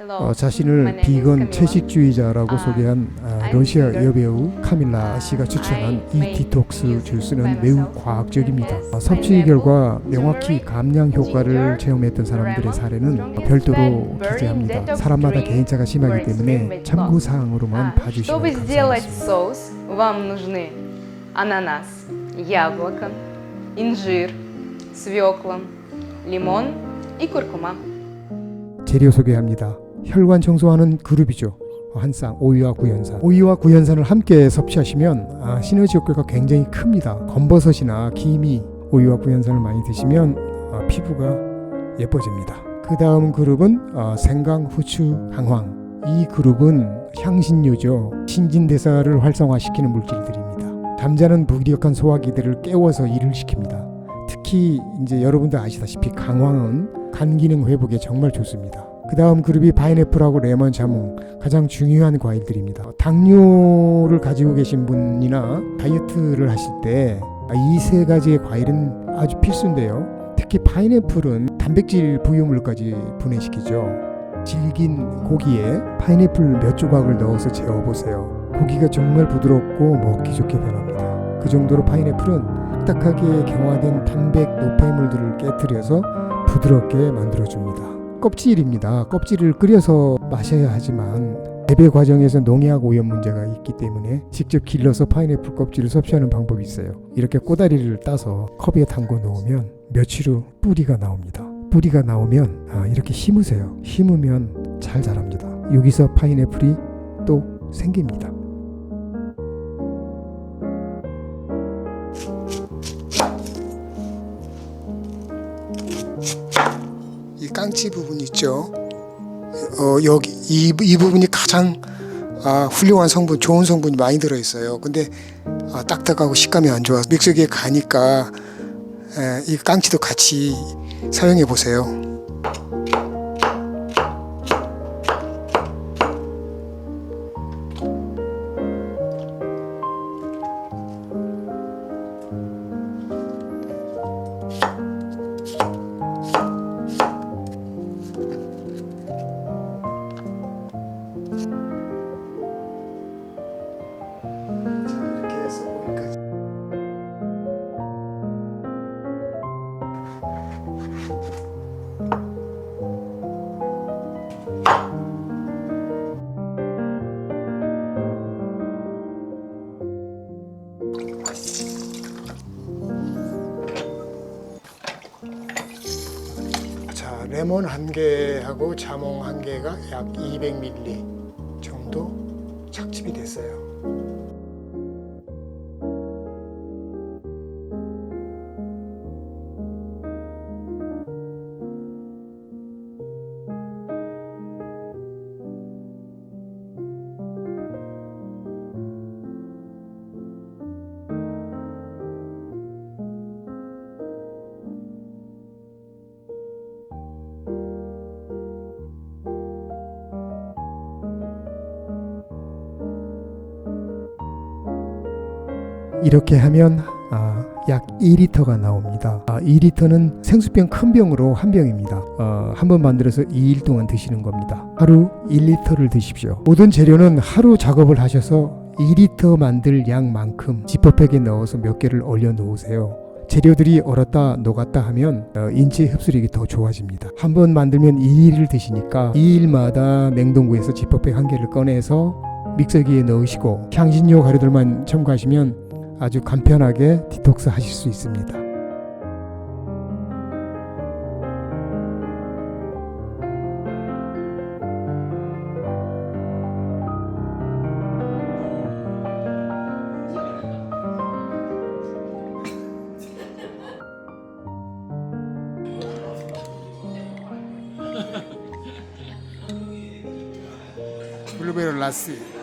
어, 자신을 비건 채식주의자라고 소개한 아, 러시아 여배우 카밀라 씨가 추천한 이 디톡스 주스는 매우 과학적입니다. 어, 섭취 결과 명확히 감량 효과를 체험했던 사람들의 사례는 별도로 기재합니다. 사람마다 개인차가 심하기 때문에 참고 사항으로만 Чтобы 봐주시면 сделать 감사하겠습니다. соус, вам нужны ананас, яблоко, инжир, свекла, лимон и куркума. 재료 소개합니다. 혈관 청소하는 그룹이죠. 한쌍 오이와 구연산. 오이와 구연산을 함께 섭취하시면 아, 시너지 효과가 굉장히 큽니다. 검버섯이나 기미, 오이와 구연산을 많이 드시면 아, 피부가 예뻐집니다. 그 다음 그룹은 아, 생강, 후추, 강황. 이 그룹은 향신료죠. 신진대사를 활성화시키는 물질들입니다. 감자는 무기력한 소화기들을 깨워서 일을 시킵니다. 특히 이제 여러분들 아시다시피 강황은 간 기능 회복에 정말 좋습니다. 그 다음 그룹이 파인애플하고 레몬, 자몽 가장 중요한 과일들입니다. 당뇨를 가지고 계신 분이나 다이어트를 하실 때 이 세 가지의 과일은 아주 필수인데요. 특히 파인애플은 단백질 부유물까지 분해시키죠. 질긴 고기에 파인애플 몇 조각을 넣어서 재워보세요. 고기가 정말 부드럽고 먹기 좋게 변합니다. 그 정도로 파인애플은 딱딱하게 경화된 단백 노폐물들을 깨뜨려서 부드럽게 만들어줍니다. 껍질입니다. 껍질을 끓여서 마셔야 하지만 재배 과정에서 농약 오염 문제가 있기 때문에 직접 길러서 파인애플 껍질을 섭취하는 방법이 있어요. 이렇게 꼬다리를 따서 컵에 담궈 놓으면 며칠 후 뿌리가 나옵니다. 뿌리가 나오면 아, 이렇게 심으세요. 심으면 잘 자랍니다. 여기서 파인애플이 또 생깁니다. 깡치 부분 있죠. 어 여기 이, 이 부분이 가장 아, 훌륭한 성분, 좋은 성분이 많이 들어 있어요. 근데 아, 딱딱하고 식감이 안 좋아. 믹서기에 가니까 에, 이 깡치도 같이 사용해 보세요. 자, 레몬 한 개하고 자몽 한 개가 약 200ml 정도 착즙이 됐어요. 이렇게 하면 아, 약 2리터가 나옵니다. 아, 2리터는 생수병 큰 병으로 한 병입니다. 어, 한번 만들어서 2일 동안 드시는 겁니다. 하루 1리터를 드십시오. 모든 재료는 하루 작업을 하셔서 2리터 만들 양만큼 지퍼백에 넣어서 몇 개를 얼려 놓으세요. 재료들이 얼었다 녹았다 하면 어, 인체 흡수력이 더 좋아집니다. 한 번 만들면 2일을 드시니까 2일마다 냉동고에서 지퍼백 한 개를 꺼내서 믹서기에 넣으시고 향신료 가루들만 첨가하시면 아주 간편하게 디톡스 하실 수 있습니다. 블루베리 라스